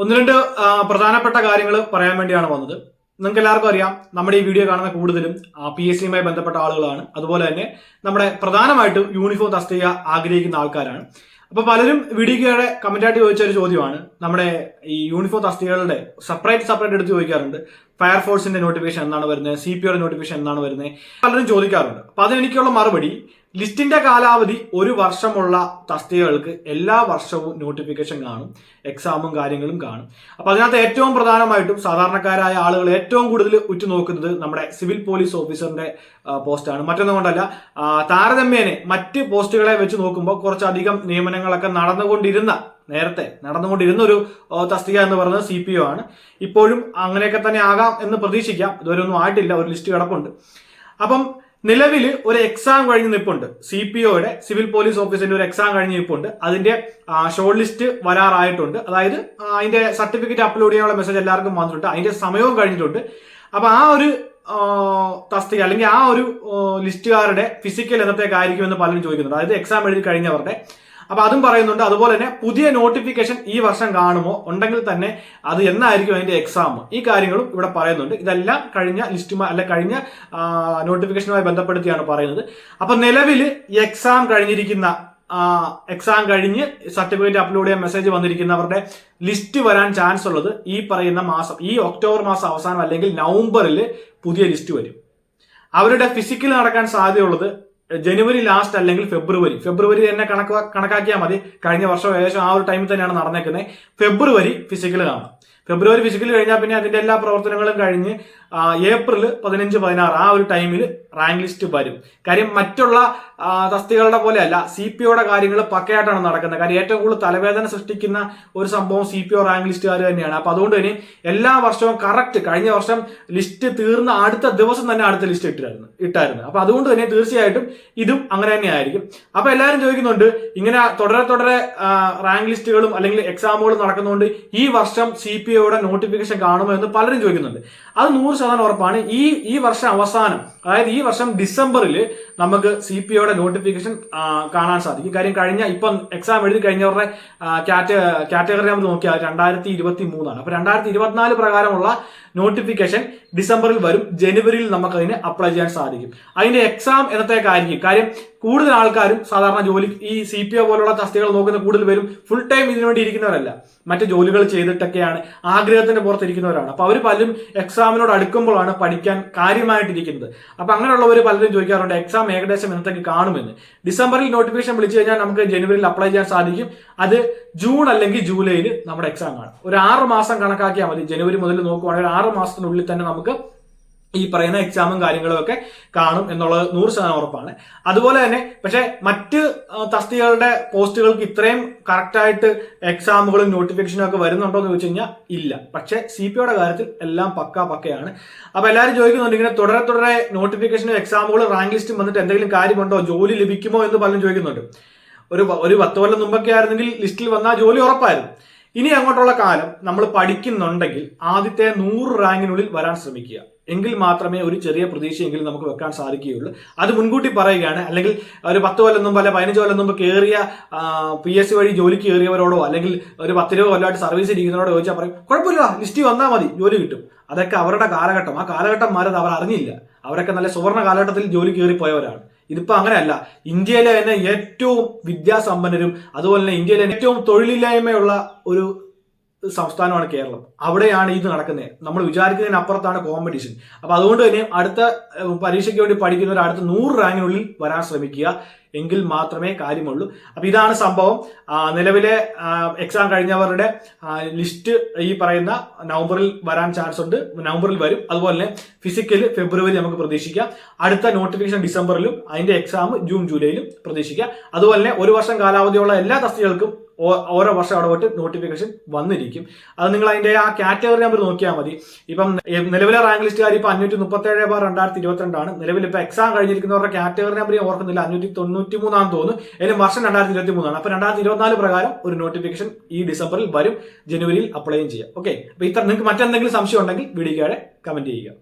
ഒന്ന് രണ്ട് പ്രധാനപ്പെട്ട കാര്യങ്ങൾ പറയാൻ വേണ്ടിയാണ് വന്നത്. നിങ്ങൾക്ക് എല്ലാവർക്കും അറിയാം നമ്മുടെ ഈ വീഡിയോ കാണുന്ന കൂടുതലും പി എസ് സിയുമായി ബന്ധപ്പെട്ട ആളുകളാണ്. അതുപോലെ തന്നെ നമ്മുടെ പ്രധാനമായിട്ടും യൂണിഫോം തസ്തിക ആഗ്രഹിക്കുന്ന ആൾക്കാരാണ്. അപ്പൊ പലരും വീഡിയോയുടെ കമന്റായിട്ട് ചോദിച്ച ഒരു ചോദ്യമാണ്. നമ്മുടെ ഈ യൂണിഫോം തസ്തികകളുടെ സെപ്പറേറ്റ് സെപ്പറേറ്റ് എടുത്ത് ചോദിക്കാറുണ്ട്. ഫയർഫോഴ്സിന്റെ നോട്ടിഫിക്കേഷൻ എന്നാണ് വരുന്നത് സി പി ഒയുടെ നോട്ടിഫിക്കേഷൻ എന്നാണ് വരുന്നത്. പലരും ചോദിക്കാറുണ്ട്. അപ്പൊ അതിനെനിക്കുള്ള മറുപടി ലിസ്റ്റിന്റെ കാലാവധി ഒരു വർഷമുള്ള തസ്തികകൾക്ക് എല്ലാ വർഷവും നോട്ടിഫിക്കേഷൻ കാണും എക്സാമും കാര്യങ്ങളും കാണും. അപ്പൊ അതിനകത്ത് ഏറ്റവും പ്രധാനമായിട്ടും സാധാരണക്കാരായ ആളുകൾ ഏറ്റവും കൂടുതൽ ഉറ്റുനോക്കുന്നത് നമ്മുടെ സിവിൽ പോലീസ് ഓഫീസറിന്റെ പോസ്റ്റാണ്. മറ്റൊന്നും കൊണ്ടല്ല താരതമ്യേനെ മറ്റ് പോസ്റ്റുകളെ വെച്ച് നോക്കുമ്പോൾ കുറച്ചധികം നിയമനങ്ങളൊക്കെ നടന്നുകൊണ്ടിരുന്ന നേരത്തെ നടന്നുകൊണ്ടിരുന്ന ഒരു തസ്തിക എന്ന് പറയുന്നത് സി പി ഒ ആണ്. ഇപ്പോഴും അങ്ങനെയൊക്കെ തന്നെ ആകാം എന്ന് പ്രതീക്ഷിക്കാം. ഇതുവരെ ഒന്നും ആയിട്ടില്ല. ഒരു ലിസ്റ്റ് കിടപ്പുണ്ട്. അപ്പം നിലവിൽ ഒരു എക്സാം കഴിഞ്ഞ് നിൽപ്പുണ്ട്. സി പി ഒയുടെ സിവിൽ പോലീസ് ഓഫീസിന്റെ ഒരു എക്സാം കഴിഞ്ഞ് നിൽപ്പുണ്ട്. അതിന്റെ ഷോർട്ട് ലിസ്റ്റ് വരാറായിട്ടുണ്ട്. അതായത് അതിന്റെ സർട്ടിഫിക്കറ്റ് അപ്ലോഡ് ചെയ്യാനുള്ള മെസ്സേജ് എല്ലാവർക്കും വന്നിട്ടുണ്ട്. അതിന്റെ സമയവും കഴിഞ്ഞിട്ടുണ്ട്. അപ്പൊ ആ ഒരു തസ്തിക അല്ലെങ്കിൽ ആ ഒരു ലിസ്റ്റുകാരുടെ ഫിസിക്കൽ എന്നത്തേക്കായിരിക്കും എന്ന് പലരും ചോദിക്കുന്നുണ്ട്. അതായത് എക്സാം എഴുതി കഴിഞ്ഞവരുടെ അപ്പൊ അതും പറയുന്നുണ്ട്. അതുപോലെ തന്നെ പുതിയ നോട്ടിഫിക്കേഷൻ ഈ വർഷം കാണുമോ? ഉണ്ടെങ്കിൽ തന്നെ അത് എന്നായിരിക്കും അതിന്റെ എക്സാം ഈ കാര്യങ്ങളും ഇവിടെ പറയുന്നുണ്ട്. ഇതെല്ലാം കഴിഞ്ഞ ലിസ്റ്റുമായി അല്ല കഴിഞ്ഞ നോട്ടിഫിക്കേഷനുമായി ബന്ധപ്പെടുത്തിയാണ് പറയുന്നത്. അപ്പൊ നിലവിൽ എക്സാം കഴിഞ്ഞിരിക്കുന്ന എക്സാം കഴിഞ്ഞ് സർട്ടിഫിക്കറ്റ് അപ്ലോഡ് ചെയ്യാൻ മെസ്സേജ് വന്നിരിക്കുന്നവരുടെ ലിസ്റ്റ് വരാൻ ചാൻസ് ഉള്ളത് ഈ പറയുന്ന മാസം ഈ ഒക്ടോബർ മാസം അവസാനം അല്ലെങ്കിൽ നവംബറിൽ പുതിയ ലിസ്റ്റ് വരും. അവരുടെ ഫിസിക്കൽ നടക്കാൻ സാധ്യതയുള്ളത് ജനുവരി ലാസ്റ്റ് അല്ലെങ്കിൽ ഫെബ്രുവരി. ഫെബ്രുവരി തന്നെ കണക്ക് കണക്കാക്കിയാൽ മതി. കഴിഞ്ഞ വർഷം ഏകദേശം ആ ഒരു ടൈമിൽ തന്നെയാണ് നടന്നേക്കുന്നത് ഫെബ്രുവരി ഫിസിക്കൽ കാണും. ഫെബ്രുവരി ഫിസിക്കൽ കഴിഞ്ഞാൽ പിന്നെ അതിന്റെ എല്ലാ പ്രവർത്തനങ്ങളും കഴിഞ്ഞ് ഏപ്രിൽ പതിനഞ്ച് പതിനാറ് ആ ഒരു ടൈമിൽ റാങ്ക് ലിസ്റ്റ് വരും. കാര്യം മറ്റുള്ള തസ്തികളുടെ പോലെ അല്ല സി പി ഒയുടെ കാര്യങ്ങൾ പക്കയായിട്ടാണ് നടക്കുന്നത്. കാര്യം ഏറ്റവും കൂടുതൽ തലവേദന സൃഷ്ടിക്കുന്ന ഒരു സംഭവം സി പി ഒ റാങ്ക് ലിസ്റ്റുകാർ തന്നെയാണ്. അപ്പൊ അതുകൊണ്ട് തന്നെ എല്ലാ വർഷവും കറക്റ്റ് കഴിഞ്ഞ വർഷം ലിസ്റ്റ് തീർന്ന അടുത്ത ദിവസം തന്നെ അടുത്ത ലിസ്റ്റ് ഇട്ടായിരുന്നു ഇട്ടായിരുന്നു. അപ്പൊ അതുകൊണ്ട് തന്നെ തീർച്ചയായിട്ടും ഇതും അങ്ങനെ തന്നെ ആയിരിക്കും. അപ്പൊ എല്ലാവരും ചോദിക്കുന്നുണ്ട് ഇങ്ങനെ തുടരെ തുടരെ റാങ്ക് ലിസ്റ്റുകളും അല്ലെങ്കിൽ എക്സാമുകളും നടക്കുന്നതുകൊണ്ട് ഈ വർഷം സി പി ഒയുടെ നോട്ടിഫിക്കേഷൻ കാണുമോ എന്ന് പലരും ചോദിക്കുന്നുണ്ട്. അത് നൂറ് ശതമാനം ഉറപ്പാണ്. ഈ ഈ വർഷം അവസാനം അതായത് ഈ വർഷം ഡിസംബറിൽ നമുക്ക് സി പി ഒയുടെ നോട്ടിഫിക്കേഷൻ കാണാൻ സാധിക്കും. കാര്യം കഴിഞ്ഞ ഇപ്പം എക്സാം എഴുതി കഴിഞ്ഞവരുടെ കാറ്റഗറി നമ്മൾ നോക്കിയാൽ രണ്ടായിരത്തി ഇരുപത്തി മൂന്നാണ് അപ്പൊ രണ്ടായിരത്തി ഇരുപത്തിനാല് പ്രകാരമുള്ള നോട്ടിഫിക്കേഷൻ ഡിസംബറിൽ വരും. ജനുവരിയിൽ നമുക്ക് അതിന് അപ്ലൈ ചെയ്യാൻ സാധിക്കും. അതിന്റെ എക്സാം എന്നത്തേക്കായിരിക്കും? കാര്യം കൂടുതൽ ആൾക്കാരും സാധാരണ ജോലി ഈ സി പി ഒ പോലുള്ള തസ്തികൾ നോക്കുന്ന കൂടുതൽ പേരും ഫുൾ ടൈം ഇതിനുവേണ്ടി ഇരിക്കുന്നവരല്ല. മറ്റു ജോലികൾ ചെയ്തിട്ടൊക്കെയാണ് ആഗ്രഹത്തിന്റെ പുറത്തിരിക്കുന്നവരാണ് അപ്പൊ അവർ പലരും എക്സാമിനോട് അടുക്കുമ്പോഴാണ് പഠിക്കാൻ കാര്യമായിട്ടിരിക്കുന്നത്. അപ്പൊ അങ്ങനെയുള്ളവർ പലരും ചോദിക്കാറുണ്ട് എക്സാം ഏകദേശം എന്നത്തേക്ക് കാണുമെന്ന്. ഡിസംബറിൽ നോട്ടിഫിക്കേഷൻ വിളിച്ചു കഴിഞ്ഞാൽ നമുക്ക് ജനുവരിയിൽ അപ്ലൈ ചെയ്യാൻ സാധിക്കും. അത് ജൂൺ അല്ലെങ്കിൽ ജൂലൈയിൽ നമ്മുടെ എക്സാം കാണും. ഒരു ആറ് മാസം കണക്കാക്കിയാൽ മതി. ജനുവരി മുതൽ നോക്കുവാണെങ്കിൽ ആറ് മാസത്തിനുള്ളിൽ തന്നെ നമുക്ക് ഈ പറയുന്ന എക്സാമും കാര്യങ്ങളും ഒക്കെ കാണും എന്നുള്ളത് നൂറ് ശതമാനം ഉറപ്പാണ്. അതുപോലെ തന്നെ പക്ഷെ മറ്റ് തസ്തികകളുടെ പോസ്റ്റുകൾക്ക് ഇത്രയും കറക്റ്റായിട്ട് എക്സാമുകളും നോട്ടിഫിക്കേഷനും ഒക്കെ വരുന്നുണ്ടോ എന്ന് ചോദിച്ചു കഴിഞ്ഞാൽ ഇല്ല. പക്ഷെ സി പി യുടെ കാര്യത്തിൽ എല്ലാം പക്ക പക്കയാണ്. അപ്പൊ എല്ലാവരും ചോദിക്കുന്നുണ്ട് ഇങ്ങനെ തുടരെ തുടരെ നോട്ടിഫിക്കേഷനും എക്സാമുകളും റാങ്ക് ലിസ്റ്റും വന്നിട്ട് എന്തെങ്കിലും കാര്യമുണ്ടോ? ജോലി ലഭിക്കുമോ എന്ന് പലരും ചോദിക്കുന്നുണ്ട്. ഒരു ഒരു പത്ത് കൊല്ലം മുമ്പൊക്കെ ആയിരുന്നെങ്കിൽ ലിസ്റ്റിൽ വന്നാൽ ജോലി ഉറപ്പായിരുന്നു. ഇനി അങ്ങോട്ടുള്ള കാലം നമ്മൾ പഠിക്കുന്നുണ്ടെങ്കിൽ ആദ്യത്തെ നൂറ് റാങ്കിനുള്ളിൽ വരാൻ ശ്രമിക്കുക. എങ്കിൽ മാത്രമേ ഒരു ചെറിയ പ്രതീക്ഷയെങ്കിലും നമുക്ക് വെക്കാൻ സാധിക്കുകയുള്ളൂ. അത് മുൻകൂട്ടി പറയുകയാണ്. അല്ലെങ്കിൽ ഒരു പത്ത് കൊല്ലം മുമ്പ് അല്ലെ പതിനഞ്ച് കൊല്ലം മുമ്പ് കയറിയ പി എസ് സി വഴി ജോലിക്ക് കയറിയവരോടോ അല്ലെങ്കിൽ ഒരു പത്ത് രൂപ കൊല്ലമായിട്ട് സർവീസ് ഇരിക്കുന്നവരോടോ ചോദിച്ചാൽ പറയും കുഴപ്പമില്ല ലിസ്റ്റ് വന്നാൽ മതി ജോലി കിട്ടും. അതൊക്കെ അവരുടെ കാലഘട്ടം. ആ കാലഘട്ടം മാറിയത് അവർ അറിഞ്ഞില്ല. അവരൊക്കെ നല്ല സുവർണ കാലഘട്ടത്തിൽ ജോലി കയറി പോയവരാണ്. ഇതിപ്പോ അങ്ങനെയല്ല. ഇന്ത്യയിലെ തന്നെ ഏറ്റവും വിദ്യാസമ്പന്നരും അതുപോലെ തന്നെ ഇന്ത്യയിലെ ഏറ്റവും തൊഴിലില്ലായ്മയുള്ള ഒരു സംസ്ഥാനമാണ് കേരളം. അവിടെയാണ് ഇത് നടക്കുന്നത്. നമ്മൾ വിചാരിക്കുന്നതിന് അപ്പുറത്താണ് കോമ്പറ്റീഷൻ അപ്പൊ അതുകൊണ്ട് തന്നെ അടുത്ത പരീക്ഷയ്ക്ക് വേണ്ടി പഠിക്കുന്നവർ അടുത്ത നൂറ് റാങ്കിനുള്ളിൽ വരാൻ ശ്രമിക്കുക എങ്കിൽ മാത്രമേ കാര്യമുള്ളൂ. അപ്പൊ ഇതാണ് സംഭവം. നിലവിലെ എക്സാം കഴിഞ്ഞവരുടെ ലിസ്റ്റ് ഈ പറയുന്ന നവംബറിൽ വരാൻ ചാൻസ് ഉണ്ട്. നവംബറിൽ വരും. അതുപോലെ തന്നെ ഫിസിക്കൽ ഫെബ്രുവരി നമുക്ക് പ്രതീക്ഷിക്കാം. അടുത്ത നോട്ടിഫിക്കേഷൻ ഡിസംബറിലും അതിന്റെ എക്സാം ജൂൺ ജൂലൈയിലും പ്രതീക്ഷിക്കാം. അതുപോലെ തന്നെ ഒരു വർഷം കാലാവധിയുള്ള എല്ലാ തസ്തികൾക്കും ഓരോ വർഷം അവിടെ പോയിട്ട് നോട്ടിഫിക്കേഷൻ വന്നിരിക്കും. അത് നിങ്ങൾ അതിന്റെ ആ കാറ്റഗറി നമ്പർ നോക്കിയാൽ മതി. ഇപ്പം നിലവിലെ റാങ്ക് ലിസ്റ്റുകാർ ഇപ്പൊ അഞ്ഞൂറ്റി മുപ്പത്തി ഏഴ് ബാർ രണ്ടായിരത്തി ഇരുപത്തിരണ്ടാണ് നിലവിൽ ഇപ്പൊ എക്സാം കഴിഞ്ഞിരിക്കുന്നവരുടെ കാറ്റഗറി നമ്പർ ഞാൻ ഓർക്കുന്നില്ല. അഞ്ഞൂറ്റി തൊണ്ണൂറ്റി മൂന്നാം തോന്നുന്നു. അതിലും വർഷം രണ്ടായിരത്തി ഇരുപത്തി മൂന്നാണ് അപ്പൊ രണ്ടായിരത്തി ഇരുപത്തിനാല് പ്രകാരം ഒരു നോട്ടിഫിക്കേഷൻ ഈ ഡിസംബറിൽ വരും. ജനുവരിയിൽ അപ്ലൈ ചെയ്യാം. ഓക്കെ അപ്പൊ ഇത്ര നിങ്ങൾക്ക് മറ്റെന്തെങ്കിലും സംശയം ഉണ്ടെങ്കിൽ വീഡിയോ കമന്റ് ചെയ്യുക.